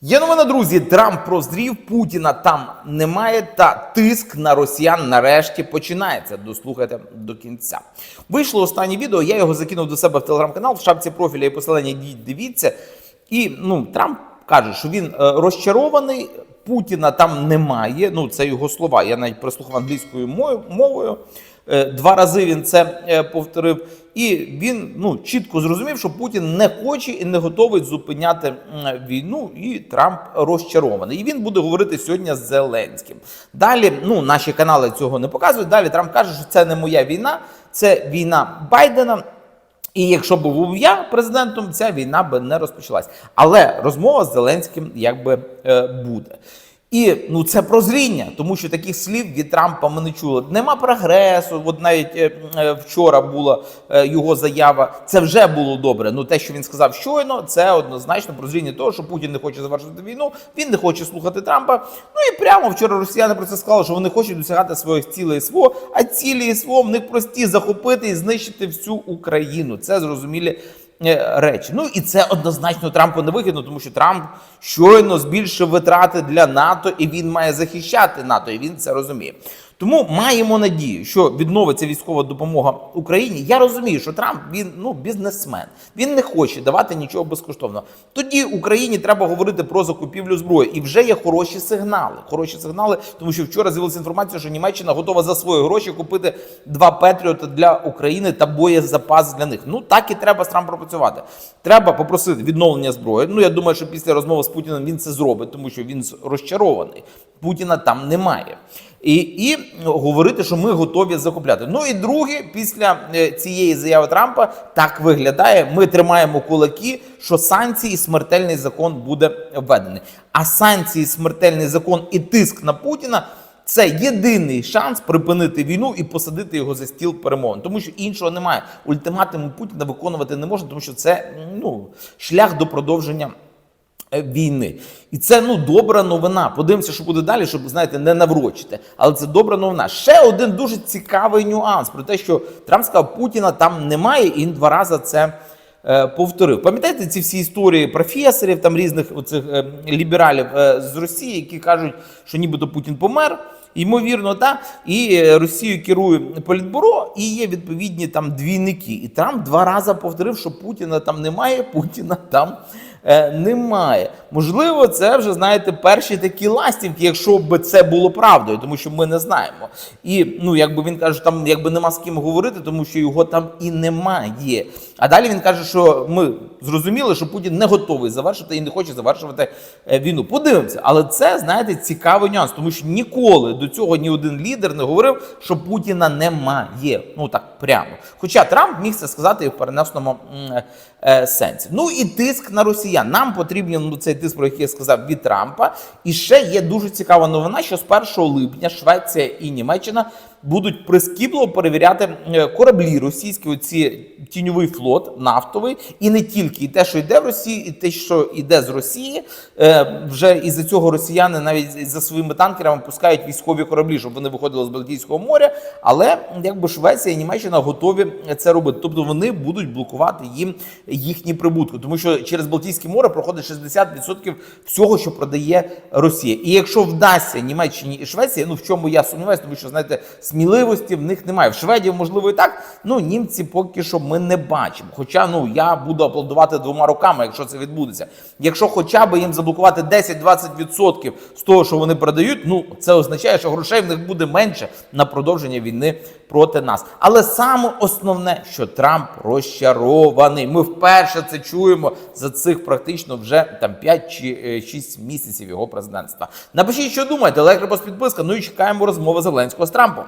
Є новина, друзі. Трамп прозрів, Путіна там немає, та тиск на росіян нарешті починається. Дослухайте до кінця. Вийшло останнє відео. Я його закинув до себе в телеграм-канал в шапці профіля і посилання. Йдіть, дивіться. І ну Трамп каже, що він е, розчарований. Путіна там немає. Ну це його слова. Я навіть прислухав англійською мовою- Два рази він це е, повторив, і він ну чітко зрозумів, що Путін не хоче і не готовий зупиняти війну. І Трамп розчарований. І він буде говорити сьогодні з Зеленським. Далі, ну наші канали цього не показують. Далі Трамп каже, що це не моя війна, це війна Байдена. І якщо б був я президентом, ця війна би не розпочалась. Але розмова з Зеленським якби е, буде. І ну це прозріння, тому що таких слів від Трампа ми не чули. Нема прогресу. От навіть е, е, вчора була е, його заява. Це вже було добре. Ну те, що він сказав щойно, це однозначно прозріння того, що Путін не хоче завершити війну. Він не хоче слухати Трампа. Ну і прямо вчора росіяни про це сказали, що вони хочуть досягати своїх цілей СВО, а цілі СВО в них прості захопити і знищити всю Україну. Це зрозумілі речі. Ну і це однозначно Трампу не вигідно, тому що Трамп щойно збільшив витрати для НАТО, і він має захищати НАТО, і він це розуміє. Тому маємо надію, що відновиться військова допомога Україні. Я розумію, що Трамп він ну бізнесмен. Він не хоче давати нічого безкоштовно. Тоді Україні треба говорити про закупівлю зброї, і вже є хороші сигнали. Хороші сигнали, тому що вчора з'явилася інформація, що Німеччина готова за свої гроші купити два Петріоти для України та боєзапас для них. Ну так і треба з Трампом працювати. Треба попросити відновлення зброї. Ну я думаю, що після розмови з Путіним він це зробить, тому що він розчарований. Путіна там немає. І, і говорити, що ми готові закупляти. Ну і друге, після е, цієї заяви Трампа так виглядає. Ми тримаємо кулаки, що санкції смертельний закон буде введений. А санкції, смертельний закон і тиск на Путіна. Це єдиний шанс припинити війну і посадити його за стіл перемовин, тому що іншого немає. Ультиматуму Путіна виконувати не можна, тому що це ну шлях до продовження війни. І це ну добра новина. Подивимося, що буде далі, щоб знаєте, не наврочити. Але це добра новина. Ще один дуже цікавий нюанс про те, що Трамп сказав, Путіна там немає, і він два рази це. е, Повторив, пам'ятаєте ці всі історії професорів, там різних оцих е, лібералів е, з Росії, які кажуть, що нібито Путін помер, ймовірно, та і е, Росією керує політбюро, і є відповідні там двійники. І Трамп два рази повторив, що Путіна там немає, Путіна там е, немає. Можливо, це вже знаєте перші такі ластівки, якщо б це було правдою, тому що ми не знаємо. І ну, якби він каже, там якби нема з ким говорити, тому що його там і немає. А далі він каже, що ми зрозуміли, що Путін не готовий завершити і не хоче завершувати е, війну. Подивимося, але це знаєте цікавий нюанс, тому що ніколи до цього ні один лідер не говорив, що Путіна немає. Ну так прямо. Хоча Трамп міг це сказати і в переносному м, е, сенсі. Ну і тиск на росіян. Нам потрібен ну, цей тиск, про який я сказав від Трампа. І ще є дуже цікава новина, що з 1 липня Швеція і Німеччина будуть прискіпливо перевіряти е, кораблі російські, оці тіньовий флот нафтовий, і не тільки і те, що йде в Росії, і те, що йде з Росії. Е, Вже із-за цього росіяни навіть за своїми танкерами пускають військові кораблі, щоб вони виходили з Балтійського моря. Але якби Швеція і Німеччина готові це робити. Тобто вони будуть блокувати їм їхні прибутки, тому що через Балтійське море проходить 60% всього, що продає Росія. І якщо вдасться Німеччині і Швеції, ну в чому я сумніваюся, тому що знаєте, сміливості в них немає. В Шведії, можливо, і так. Ну німці поки що ми не бачимо. Хоча ну я буду аплодувати двома руками, якщо це відбудеться. Якщо хоча б їм заблокувати 10-20% з того, що вони продають, ну це означає, що грошей в них буде менше на продовження війни проти нас. Але саме основне, що Трамп розчарований. Ми вперше це чуємо за цих практично вже там 5 чи 6 місяців його президентства. Напишіть, що думаєте, лайк, підписка. Ну і чекаємо розмови Зеленського з Трампом.